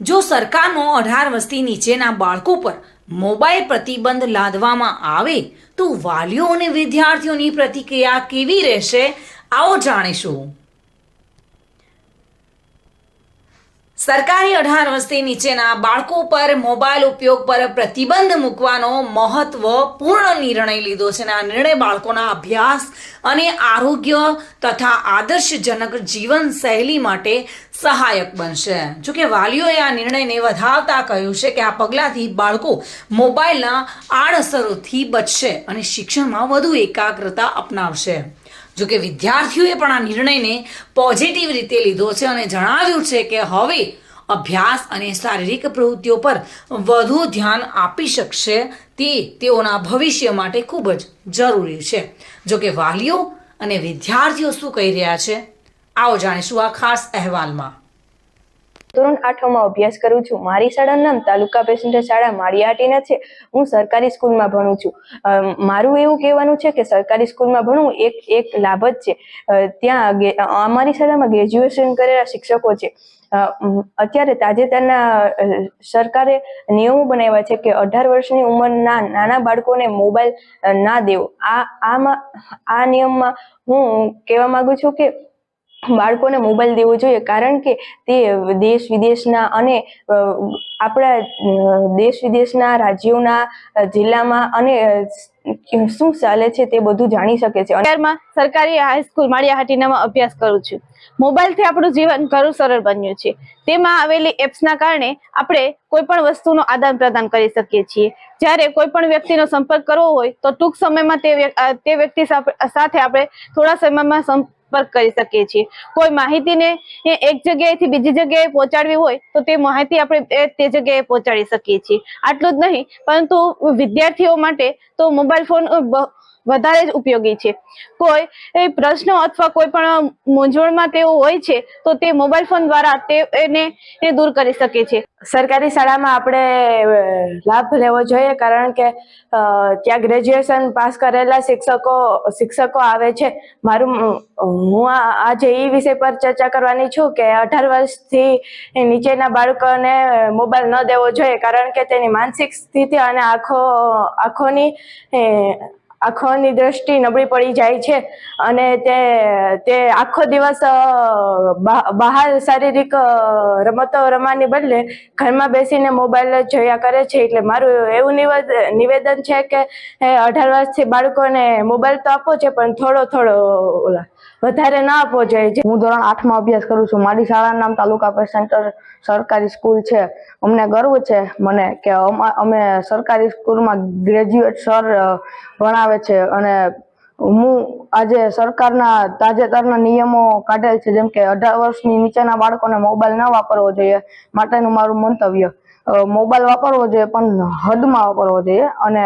જો સરકારનો અઢાર વસ્તી નીચેના બાળકો પર મોબાઈલ પ્રતિબંધ લાદવામાં આવે, તો વાલીઓ અને વિદ્યાર્થીઓની પ્રતિક્રિયા કેવી રહેશે? આવો જાણીશું. સરકારી અઢાર વર્ષથી નીચેના બાળકો પર મોબાઈલ ઉપયોગ પર પ્રતિબંધ મૂકવાનો મહત્વપૂર્ણ નિર્ણય લીધો છે અને આ નિર્ણય બાળકોના અભ્યાસ અને આરોગ્ય તથા આદર્શજનક જીવનશૈલી માટે સહાયક બનશે. જોકે વાલીઓએ આ નિર્ણયને વધાવતા કહ્યું છે કે આ પગલાંથી બાળકો મોબાઈલના આડઅસરોથી બચશે અને શિક્ષણમાં વધુ એકાગ્રતા અપનાવશે. જોકે વિદ્યાર્થીઓએ પણ આ નિર્ણયને પોઝિટિવ રીતે લીધો છે અને જણાવ્યું છે કે હવે અભ્યાસ અને શારીરિક પ્રવૃત્તિઓ પર વધુ ધ્યાન આપી શકશે તે તેઓના ભવિષ્ય માટે ખૂબ જ જરૂરી છે. જોકે વાલીઓ અને વિદ્યાર્થીઓ શું કહી રહ્યા છે? આવો જાણીશું આ ખાસ અહેવાલમાં. ધોરણ આઠમાં અભ્યાસ કરું છું. મારી શાળાનું નામ તાલુકા પેસેન્જર શાળા માળિયાહાટીના છે. હું સરકારી સ્કૂલમાં ભણું છું. મારું એવું કહેવાનું છે કે સરકારી સ્કૂલમાં ભણવું એક એક લાભ જ છે. ત્યાં અમારી શાળામાં ગ્રેજ્યુએશન કરેલા શિક્ષકો છે. અત્યારે તાજેતરના સરકારે નિયમો બનાવ્યા છે કે અઢાર વર્ષની ઉંમરના નાના બાળકોને મોબાઈલ ના દેવો. આ, આમાં, આ નિયમમાં હું કહેવા માંગુ છું કે બાળકોને મોબાઈલ દેવો જોઈએ કારણ કે તે દેશ વિદેશના અને આપણા દેશ વિદેશના રાજ્યોના જિલ્લામાં અને શું ચાલે છે તે બધું જાણી શકે છે. અત્યારમાં સરકારી હાઈસ્કૂલ માળિયાહાટીનામાં અભ્યાસ કરું છું. મોબાઈલથી આપણું જીવન ઘણું સરળ બન્યું છે. તેમાં આવેલી એપ્સના કારણે આપણે કોઈ પણ વસ્તુનું આદાન પ્રદાન કરી શકીએ છીએ. જ્યારે કોઈ પણ વ્યક્તિનો સંપર્ક કરવો હોય તો ટૂંક સમયમાં તે વ્યક- તે વ્યક્તિ સાથે આપણે થોડા સમયમાં સંપર્ક કરી શકીએ છીએ. કોઈ માહિતીને એક જગ્યાએથી બીજી જગ્યાએ પહોંચાડવી હોય તો તે માહિતી આપણે તે જગ્યાએ પહોંચાડી શકીએ છીએ. આટલું જ નહીં, પરંતુ વિદ્યાર્થીઓ માટે તો મોબાઈલ ફોન વધારે જ ઉપયોગી છે. કોઈ એ પ્રશ્નો અથવા કોઈ પણ મૂંઝવણમાં તેઓ હોય છે, તો તે મોબાઈલ ફોન દ્વારા તે એને, એ દૂર કરી શકે છે. સરકારી શાળામાં આપણે લાભ લેવો જોઈએ, કારણ કે ત્યાં ગ્રેજ્યુએશન પાસ કરેલા શિક્ષકો શિક્ષકો આવે છે. મારું હું આજે એ વિષય પર ચર્ચા કરવાની છું કે અઢાર વર્ષથી નીચેના બાળકોને મોબાઈલ ન દેવો જોઈએ, કારણ કે તેની માનસિક સ્થિતિ અને આંખો, આંખોની આંખોની દ્રષ્ટિ નબળી પડી જાય છે અને તે તે આખો દિવસ બહાર શારીરિક રમતો રમવાની બદલે ઘરમાં બેસીને મોબાઈલ જોયા કરે છે. એટલે મારું એવું નિવેદ, નિવેદન છે કે અઢાર વર્ષથી બાળકોને મોબાઈલ તો આપો છે પણ થોડો થોડો ઓલા વધારે ના પહોંચાય. છે હું ધોરણ આઠમાં અભ્યાસ કરું છું. મારી શાળાનું નામ તાલુકા સેન્ટર સરકારી સ્કૂલ છે. અમને ગર્વ છે મને કે અમા- સરકારી સ્કૂલમાં ગ્રેજ્યુએટ સર ભણાવે છે અને હું આજે સરકારના તાજેતરના નિયમો કાઢેલ છે. જેમ કે અઢાર વર્ષની નીચેના બાળકોને મોબાઈલ ન વાપરવો જોઈએ. માટેનું મારું મંતવ્ય. મોબાઈલ વાપરવો જોઈએ, પણ હદમાં વાપરવો જોઈએ. અને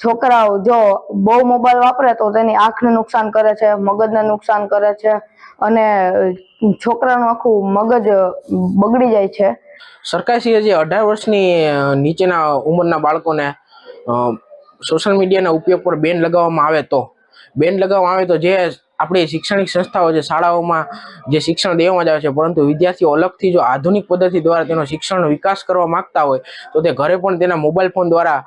છોકરાઓ જો બહુ મોબાઈલ વાપરે તો તેની આંખને નુકસાન કરે છે, મગજને નુકસાન કરે છે, અને છોકરાનું આખું મગજ બગડી જાય છે. સરકારશ્રીએ જે અઢાર વર્ષની નીચેના ઉંમરના બાળકોને સોશિયલ મીડિયાના ઉપયોગ પર બેન લગાવવામાં આવે તો બેન લગાવવામાં આવે તો જે આપણી શૈક્ષણિક સંસ્થાઓ છે, શાળાઓમાં જે શિક્ષણ દેવામાં જ આવે છે, પરંતુ વિદ્યાર્થીઓ અલગથી જો આધુનિક પદ્ધતિ દ્વારા તેનો શિક્ષણનો વિકાસ કરવા માંગતા હોય, તો તે ઘરે પણ તેના મોબાઈલ ફોન દ્વારા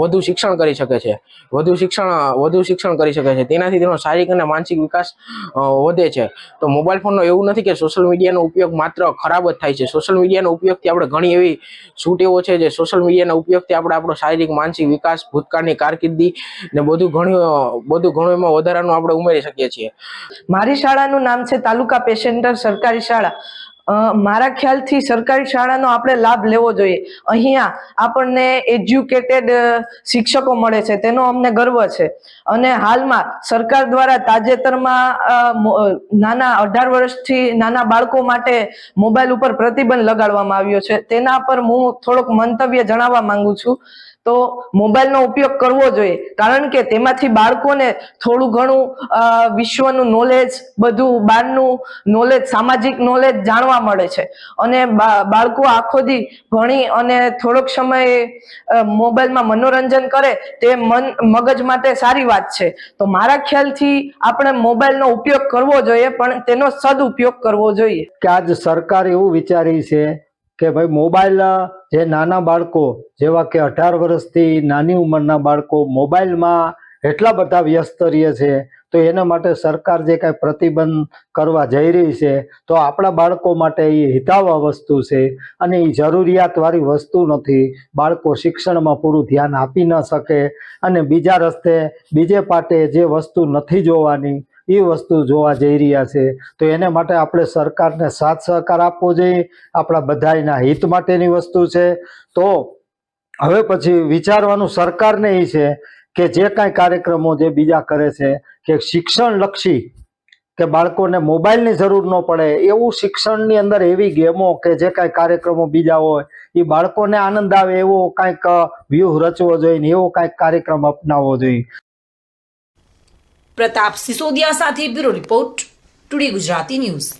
વધુ શિક્ષણ કરી શકે છે. વધુ શિક્ષણ વધુ શિક્ષણ કરી શકે છે. તેનાથી તેનો શારીરિક અને માનસિક વિકાસ વધે છે. તો મોબાઈલ ફોનનો એવું નથી કે સોશિયલ મીડિયાનો ઉપયોગ માત્ર ખરાબ જ થાય છે. સોશિયલ મીડિયાનો ઉપયોગથી આપણે ઘણી એવી છૂટ એવો છે જે સોશિયલ મીડિયાના ઉપયોગથી આપણે આપણો શારીરિક, માનસિક વિકાસ, ભૂતકાળની કારકિર્દી ને બધું ઘણું બધું ઘણું એમાં વધારાનું આપણે ઉમેરી શકીએ છીએ. મારી શાળાનું નામ છે તાલુકા પેસેન્ટર સરકારી શાળા. મારા ખ્યાલથી સરકારી શાળાનો આપણે લાભ લેવો જોઈએ. અહીંયા આપણને એજ્યુકેટેડ શિક્ષકો મળે છે. તેનો અમને ગર્વ છે. અને હાલમાં સરકાર દ્વારા તાજેતરમાં નાના અઢાર વર્ષથી નાના બાળકો માટે મોબાઈલ ઉપર પ્રતિબંધ લગાડવામાં આવ્યો છે. તેના પર હું થોડોક મંતવ્ય જણાવવા માંગુ છું. તો મોબાઈલનો ઉપયોગ કરવો જોઈએ. કારણ કે તેમાંથી બાળકોને થોડું ઘણું વિશ્વનું નોલેજ બધું બહારનું નોલેજ સામાજિક નોલેજ જાણવા મળે છે. અને બાળકો આખો દી ભણી અને થોડોક સમય મોબાઈલમાં મનોરંજન કરે તે મન, મગજ માટે સારી વાત છે. તો મારા ખ્યાલથી આપણે મોબાઈલનો ઉપયોગ કરવો જોઈએ, પણ તેનો સદઉપયોગ કરવો જોઈએ. કે આજ સરકાર એવું વિચારી છે કે ભાઈ મોબાઈલ જે નાના બાળકો, જેવા કે અઢાર વર્ષથી નાની ઉંમરના બાળકો મોબાઈલમાં એટલા બધા વ્યસ્ત રહે છે, તો એના માટે સરકાર જે કાંઈ પ્રતિબંધ કરવા જઈ રહી છે, તો આપણા બાળકો માટે એ હિતાવહ વસ્તુ છે અને એ જરૂરિયાતવાળી વસ્તુ નથી. બાળકો શિક્ષણમાં પૂરું ધ્યાન આપી ન શકે અને બીજા રસ્તે, બીજે પાટે જે વસ્તુ નથી જોવાની એ વસ્તુ જોવા જઈ રહ્યા છે. તો એને માટે આપણે સરકારને સાથ સહકાર આપવો જોઈએ. આપણા બધાના હિત માટેની વસ્તુ છે. તો હવે પછી વિચારવાનું સરકારને એ છે કે જે કાંઈ કાર્યક્રમો જે બીજા કરે છે કે શિક્ષણલક્ષી કે બાળકોને મોબાઈલની જરૂર ન પડે, એવું શિક્ષણની અંદર એવી ગેમો કે જે કાંઈ કાર્યક્રમો બીજા હોય એ બાળકોને આનંદ આવે એવો કાંઈક વ્યૂહ રચવો જોઈએ ને એવો કાંઈક કાર્યક્રમ અપનાવવો જોઈએ. પ્રતાપ સિસોદિયા સાથે bureau report today Gujarati news.